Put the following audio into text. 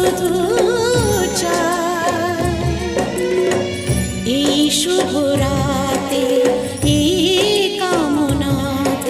শুধু চাই। এই শুভরা